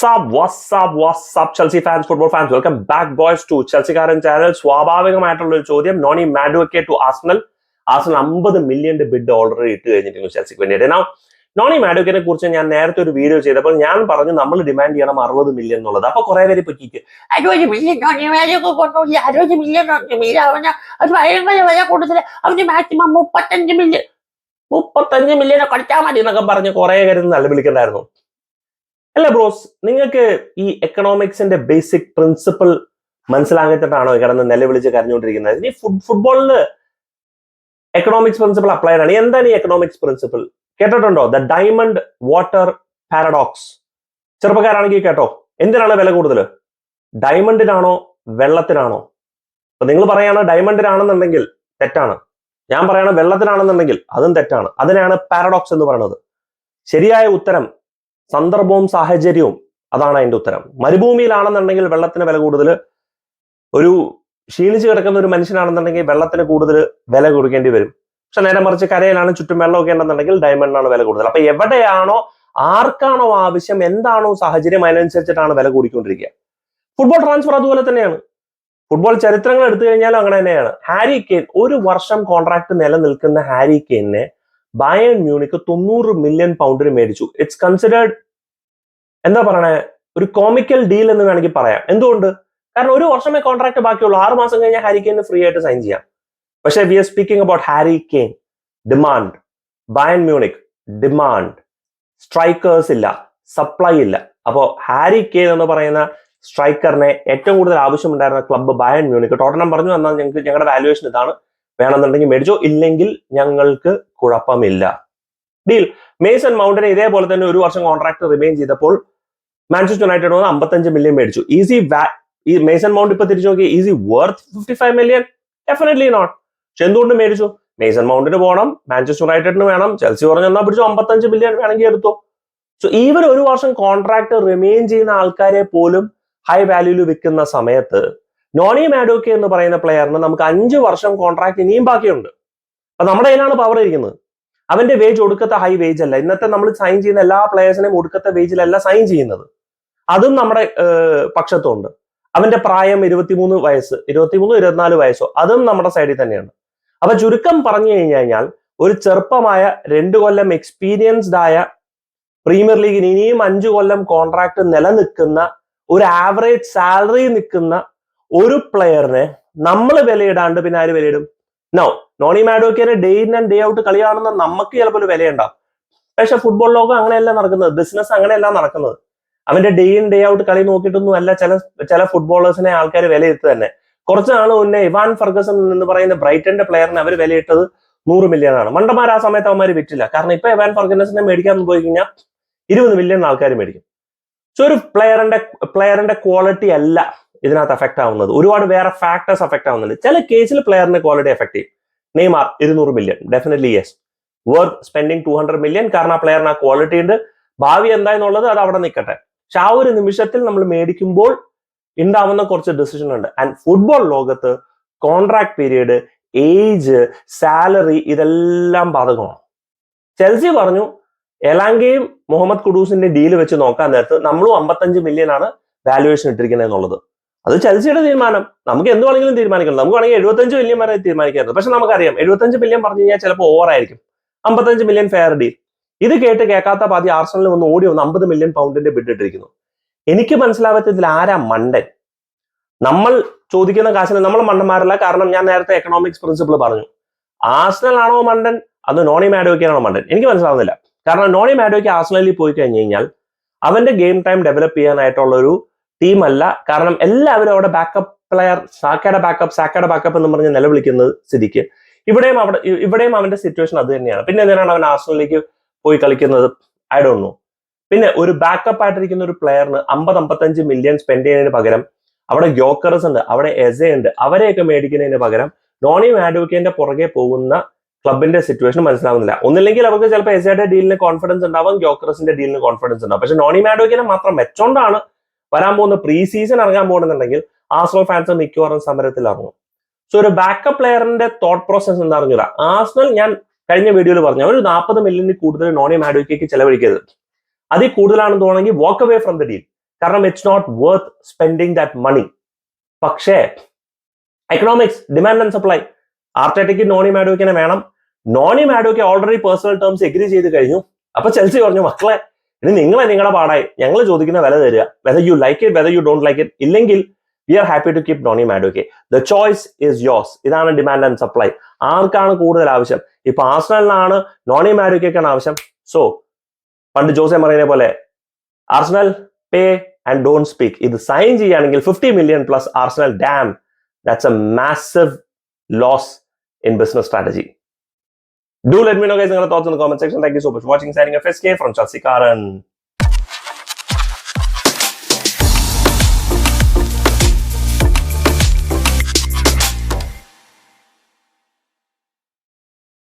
WhatsApp WhatsApp WhatsApp Chelsea fans football fans welcome back boys to ചെൽസിക്കാരൻ channel സ്വാഭാവികമായിട്ടുള്ള ഒരു ചോദ്യം. Noni Madueke to Arsenal Arsenal അമ്പത് മില്യന്റെ bid already ഇട്ട് കഴിഞ്ഞിരിക്കുന്നു ചെൽസിക്ക് വേണ്ടിയിട്ട്. Now, നോണി മാഡുവക്കിനെ കുറിച്ച് ഞാൻ നേരത്തെ ഒരു വീഡിയോ ചെയ്തപ്പോൾ ഞാൻ പറഞ്ഞു നമ്മൾ ഡിമാൻഡ് ചെയ്യണം അറുപത് മില്യൺ എന്നുള്ളത്. അപ്പൊ കുറെ പേര് പറ്റിക്ക് അറുപത് മില്യൺ ഒക്കെ കൊണ്ടുപോയി അറുപത് മില്യൺ അവന് അത് ഭയങ്കര വില കൂടുതൽ അവന് മാക്സിമം മുപ്പത്തഞ്ച് മില്യൺ മുപ്പത്തഞ്ച് മില്യനെ കളിച്ചാൽ മതി എന്നൊക്കെ പറഞ്ഞ് കുറെ കാര്യം നല്ല വിളിക്കണ്ടായിരുന്നു. അല്ല ബ്രോസ് നിങ്ങൾക്ക് ഈ എക്കണോമിക്സിന്റെ ബേസിക് പ്രിൻസിപ്പിൾ മനസ്സിലാകത്തിട്ടാണോ കിടന്ന് നിലവിളിച്ച് കരഞ്ഞുകൊണ്ടിരിക്കുന്നത്? ഇനി ഫുട്ബോളിൽ എക്കണോമിക്സ് പ്രിൻസിപ്പിൾ അപ്ലൈഡ് ആണ് എന്താണ് ഈ എക്കണോമിക്സ് പ്രിൻസിപ്പിൾ കേട്ടിട്ടുണ്ടോ? ദ ഡയമണ്ട് വാട്ടർ പാരഡോക്സ് ചെറുപ്പക്കാരാണെങ്കിൽ കേട്ടോ എന്തിനാണ് വില കൂടുതൽ ഡയമണ്ടിനാണോ വെള്ളത്തിനാണോ? അപ്പൊ നിങ്ങൾ പറയാണ് ഡയമണ്ടിനാണെന്നുണ്ടെങ്കിൽ തെറ്റാണ്. ഞാൻ പറയണ വെള്ളത്തിനാണെന്നുണ്ടെങ്കിൽ അതും തെറ്റാണ്. അതിനാണ് പാരഡോക്സ് എന്ന് പറയുന്നത്. ശരിയായ ഉത്തരം സന്ദർഭവും സാഹചര്യവും അതാണ് അതിന്റെ ഉത്തരം. മരുഭൂമിയിലാണെന്നുണ്ടെങ്കിൽ വെള്ളത്തിന് വില കൂടുതൽ ഒരു ക്ഷീണിച്ച് കിടക്കുന്ന ഒരു മനുഷ്യനാണെന്നുണ്ടെങ്കിൽ വെള്ളത്തിന് കൂടുതൽ വില കൊടുക്കേണ്ടി വരും. പക്ഷെ നേരെ മറിച്ച് കരയിലാണ് ചുറ്റും വെള്ളമൊക്കെ ഉണ്ടെന്നുണ്ടെങ്കിൽ ഡയമണ്ടിനാണ് വില കൂടുതൽ. അപ്പൊ എവിടെയാണോ ആർക്കാണോ ആവശ്യം എന്താണോ സാഹചര്യം അതിനനുസരിച്ചിട്ടാണ് വില കൂടിക്കൊണ്ടിരിക്കുക. ഫുട്ബോൾ ട്രാൻസ്ഫർ അതുപോലെ തന്നെയാണ്. ഫുട്ബോൾ ചരിത്രങ്ങൾ എടുത്തു കഴിഞ്ഞാലും അങ്ങനെ തന്നെയാണ്. ഹാരി കെയ്ൻ ഒരു വർഷം കോൺട്രാക്ട് നിലനിൽക്കുന്ന ഹാരി കെയ്നെ ബയൺ മ്യൂണിക്ക് തൊണ്ണൂറ് മില്യൺ പൗണ്ടിന് മേടിച്ചു. ഇറ്റ്സ് കൺസിഡേർഡ് എന്താ പറയണേ ഒരു കോമിക്കൽ ഡീൽ എന്ന് വേണമെങ്കിൽ പറയാം. എന്തുകൊണ്ട്? കാരണം ഒരു വർഷമേ കോൺട്രാക്ട് ബാക്കിയുള്ളൂ. ആറ് മാസം കഴിഞ്ഞാൽ ഹാരി കെയിന് ഫ്രീ ആയിട്ട് സൈൻ ചെയ്യാം. പക്ഷേ we are speaking about Harry Kane demand Bayern Munich demand strikers ഇല്ല. സപ്ലൈ ഇല്ല. അപ്പോൾ ഹാരി കെയിൻ എന്ന് പറയുന്ന സ്ട്രൈക്കറിനെ ഏറ്റവും കൂടുതൽ ആവശ്യമുണ്ടായിരുന്ന ക്ലബ്ബ് ബയൺ മ്യൂണിക് ടോട്ടനം പറഞ്ഞു എന്നാൽ ഞങ്ങൾക്ക് ഞങ്ങളുടെ വാല്യുവേഷൻ ഇതാണ്. വേണമെന്നുണ്ടെങ്കിൽ മേടിച്ചോ. ഇല്ലെങ്കിൽ ഞങ്ങൾക്ക് കുഴപ്പമില്ല. ഡീൽ മേസൺ മൗണ്ടിനെ ഇതേപോലെ തന്നെ ഒരു വർഷം കോൺട്രാക്ട് റിമെയിൻ ചെയ്തപ്പോൾ മാഞ്ചസ്റ്റർ യുണൈറ്റഡ് വന്ന് അമ്പത്തഞ്ച് മില്യൺ മേടിച്ചു. ഈസി ഈ മേസൺ മൗണ്ട് ഇപ്പൊ തിരിച്ചു നോക്കി is he worth fifty five million definitely not പക്ഷെ എന്തുകൊണ്ട് മേടിച്ചു? മേസൺ മൗണ്ടിന് പോകണം മാഞ്ചസ്റ്റർ യുണൈറ്റഡിന് വേണം ചെൽസി പറഞ്ഞു എന്നാൽ പിടിച്ചു അമ്പത്തഞ്ച് മില്യൺ വേണമെങ്കിൽ എടുത്തു. സോ ഈവൻ ഒരു വർഷം കോൺട്രാക്ട് റിമെയിൻ ചെയ്യുന്ന ആൾക്കാരെ പോലും ഹൈ വാല്യൂൽ വിൽക്കുന്ന സമയത്ത് നോണി മാഡോക്കെ എന്ന് പറയുന്ന പ്ലെയറിന് നമുക്ക് അഞ്ച് വർഷം കോൺട്രാക്ട് ഇനിയും ബാക്കിയുണ്ട്. അപ്പൊ നമ്മുടെ കയ്യിലാണ് പവർ ഇരിക്കുന്നത്. അവന്റെ വേജ് ഒടുക്കത്തെ ഹൈ വേജ് അല്ല. ഇന്നത്തെ നമ്മൾ സൈൻ ചെയ്യുന്ന എല്ലാ പ്ലെയേഴ്സിനെയും ഒടുക്കത്തെ വേജിലല്ല സൈൻ ചെയ്യുന്നത്. അതും നമ്മുടെ പക്ഷത്തുണ്ട്. അവന്റെ പ്രായം ഇരുപത്തിമൂന്ന് വയസ്സ് ഇരുപത്തിമൂന്ന് ഇരുപത്തിനാല് വയസ്സോ അതും നമ്മുടെ സൈഡിൽ തന്നെയാണ്. അപ്പൊ ചുരുക്കം പറഞ്ഞു കഴിഞ്ഞു കഴിഞ്ഞാൽ ഒരു ചെറുപ്പമായ രണ്ടു കൊല്ലം എക്സ്പീരിയൻസ്ഡ് ആയ പ്രീമിയർ ലീഗിന് ഇനിയും അഞ്ചു കൊല്ലം കോൺട്രാക്ട് നിലനിൽക്കുന്ന ഒരു ആവറേജ് സാലറി നിൽക്കുന്ന ഒരു പ്ലെയറിനെ നമ്മൾ വിലയിടാണ്ട് പിന്നെ ആര് വിലയിടും? No Noni മാഡോക്കിയെ day in and day out കളി കാണുന്ന നമുക്ക് ചിലപ്പോൾ വിലയുണ്ടാവും. പക്ഷെ ഫുട്ബോൾ ലോകം അങ്ങനെയല്ല നടക്കുന്നത്. ബിസിനസ് അങ്ങനെയല്ല നടക്കുന്നത്. അവന്റെ ഡേ ഇൻ ഡേ ഔട്ട് കളി നോക്കിയിട്ടൊന്നും അല്ല ചില ചില ഫുട്ബോളേഴ്സിനെ ആൾക്കാർ വിലയിരുത്തു തന്നെ. കുറച്ച് നാൾ മുന്നേ ഇവാൻ ഫർഗസൺ എന്ന് പറയുന്ന ബ്രൈറ്റന്റെ പ്ലെയറിനെ അവർ വിലയിട്ടത് നൂറ് മില്യൺ ആണ്. മണ്ടന്മാർ ആ സമയത്ത് അവന്മാർ വിറ്റില്ല. കാരണം ഇപ്പൊ ഇവാൻ ഫർഗസിനെ മേടിക്കാൻ പോയി കഴിഞ്ഞാൽ ഇരുപത് മില്യൺ ആൾക്കാർ മേടിക്കും. സോ ഒരു പ്ലെയറിന്റെ പ്ലെയറിന്റെ ക്വാളിറ്റി അല്ല. ഇതിനകത്ത് അഫക്റ്റ് ആവുന്നത്. ഒരുപാട് വേറെ ഫാക്ടേഴ്സ് എഫക്ട് ആവുന്നുണ്ട്. ചില കേസിൽ പ്ലെയറിന്റെ ക്വാളിറ്റി എഫക്ട് ചെയ്യും. നെയ്മാർ ഇരുന്നൂറ് million definitely yes worth spending two hundred million കാരണം ആ പ്ലെയറിന് ആ ക്വാളിറ്റി ഉണ്ട്. ഭാവി എന്തായെന്നുള്ളത് അത് അവിടെ നിൽക്കട്ടെ. പക്ഷെ ആ ഒരു നിമിഷത്തിൽ നമ്മൾ മേടിക്കുമ്പോൾ ഉണ്ടാവുന്ന കുറച്ച് ഡിസിഷൻ ഉണ്ട്. ആൻഡ് ഫുട്ബോൾ ലോകത്ത് കോൺട്രാക്ട് പീരീഡ് ഏജ് സാലറി ഇതെല്ലാം ബാധകമാണ്. ചെൽസി പറഞ്ഞു എലാങ്കയും മുഹമ്മദ് കുഡൂസിന്റെ ഡീൽ വെച്ച് നോക്കാൻ നേരത്ത് നമ്മളും അമ്പത്തഞ്ച് മില്യൺ ആണ് വാല്യുവേഷൻ ഇട്ടിരിക്കുന്നത് എന്നുള്ളത്. അത് ചെൽസിയുടെ തീരുമാനം. നമുക്ക് എന്ത് വേണമെങ്കിലും തീരുമാനിക്കണം. നമുക്ക് വേണമെങ്കിൽ എഴുപത്തഞ്ച് മില്യൺ വരെ തീരുമാനിക്കാറുണ്ട് പക്ഷെ നമുക്കറിയാം എഴുപത്തഞ്ച് മില്യൺ പറഞ്ഞു കഴിഞ്ഞാൽ ചിലപ്പോൾ ഓവർ ആയിരിക്കും. അമ്പത്തഞ്ച് മില്യൺ ഫെയർ ഡീൽ ഇത് കേട്ട് കേൾക്കാത്ത പാതി ആർസണൽ വന്ന് ഓടി വന്ന് അമ്പത് മില്യൺ പൗണ്ടിന്റെ ബിഡ് ഇട്ടിരിക്കുന്നു. എനിക്ക് മനസ്സിലാവാത്ത മനസ്സിലാവാത്തതിൽ ആരാ മണ്ടൻ? നമ്മൾ ചോദിക്കുന്ന കാശിന് നമ്മൾ മണ്ടന്മാരല്ല. കാരണം ഞാൻ നേരത്തെ എക്കണോമിക്സ് പ്രിൻസിപ്പിൾ പറഞ്ഞു. ആർസണൽ ആണോ മണ്ടൻ? അത് നോണി മാഡോയ്ക്കാണോ മണ്ടൻ? എനിക്ക് മനസ്സിലാവുന്നില്ല. കാരണം നോണി മാഡോയ്ക്ക് ആർസണലിൽ പോയി കഴിഞ്ഞു കഴിഞ്ഞാൽ അവന്റെ ഗെയിം ടൈം ഡെവലപ്പ് ചെയ്യാനായിട്ടുള്ള ഒരു ടീം അല്ല കാരണം എല്ലാവരും അവിടെ ബാക്കപ്പ് പ്ലെയർ സാക്കയുടെ ബാക്കപ്പ് സാക്കയുടെ ബാക്കപ്പ് എന്ന് പറഞ്ഞ് നിലവിളിക്കുന്നത് സ്ഥിതിക്ക് ഇവിടെയും അവിടെ ഇവിടെയും അവന്റെ സിറ്റുവേഷൻ അത് തന്നെയാണ്. പിന്നെ എന്തിനാണ് അവൻ ആർസണലിലേക്ക് പോയി കളിക്കുന്നത്? ഐ ഡോണ്ട് നോ പിന്നെ ഒരു ബാക്കപ്പ് ആയിട്ടിരിക്കുന്ന ഒരു പ്ലെയറിന് അമ്പത് അമ്പത്തഞ്ച് മില്യൺ സ്പെൻഡ് ചെയ്യുന്നതിന് പകരം അവിടെ ഗ്യോക്കറസ് ഉണ്ട് അവിടെ എസെ ഉണ്ട്. അവരെയൊക്കെ മേടിക്കുന്നതിന് പകരം നോണി മാഡോക്കേന്റെ പുറകെ പോകുന്ന ക്ലബിന്റെ സിറ്റുവേഷൻ മനസ്സിലാവുന്നില്ല. ഒന്നില്ലെങ്കിൽ അവർക്ക് ചിലപ്പോൾ എസയുടെ ഡീലിന് കോൺഫിഡൻസ് ഉണ്ടാവും ഗ്യോക്കറസിന്റെ ഡീലിന് കോൺഫിഡൻസ് ഉണ്ടാവും. പക്ഷെ നോണി മാഡോക്കിനെ മാത്രം വെച്ചോണ്ടാണ് വരാൻ പോകുന്ന പ്രീ സീസൺ ഇറങ്ങാൻ പോകുന്നുണ്ടെങ്കിൽ ആസ്ട്രോ ഫാൻസ് മിക്കവാറും സമരത്തിൽ ഇറങ്ങും സോ ഒരു ബാക്കപ്പ് പ്ലെയറിന്റെ തോട്ട് പ്രോസസ് എന്താ അറിഞ്ഞൂല ആസ്ട്രൽ ഞാൻ കഴിഞ്ഞ വീഡിയോയിൽ പറഞ്ഞു ഒരു നാൽപ്പത് മില്യണിൽ കൂടുതൽ നോണി മാഡോയ്ക്കേക്ക് ചെലവഴിക്കരുത്. അതിൽ കൂടുതലാണെന്ന് തോന്നുന്നെങ്കിൽ walk away from the deal കാരണം it's not worth spending that money പക്ഷേ എക്കണോമിക്സ് ഡിമാൻഡ് ആൻഡ് സപ്ലൈ ആർട്ടറ്റിക്ക് നോണി മാഡോയ്ക്കിനെ വേണം. Noni Madueke already personal terms agree ചെയ്ത് കഴിഞ്ഞു. അപ്പൊ ചെൽസി പറഞ്ഞു മക്കളെ ഇനി നിങ്ങളെ നിങ്ങളുടെ പാടായി. ഞങ്ങൾ ചോദിക്കുന്ന വില തരിക. Whether you like it whether you don't like it ഇല്ലെങ്കിൽ we are happy to keep Noni മാഡോക്കെ the choice is yours ഇതാണ് ഡിമാൻഡ് ആൻഡ് സപ്ലൈ ആർക്കാണ് കൂടുതൽ ആവശ്യം? ഇപ്പൊ ആർസണലിനാണ് നോണി മാഡോക്കാണ് ആവശ്യം. സോ പണ്ട് ജോസെ മറീനെ പോലെ Arsenal pay and don't speak ഇത് സൈൻ ചെയ്യുകയാണെങ്കിൽ fifty million plus Arsenal damn that's a massive loss in business strategy. Do let me know, guys, in the thoughts in the comment section. Thank you so much for watching. Signing off, from Chelsea Karan.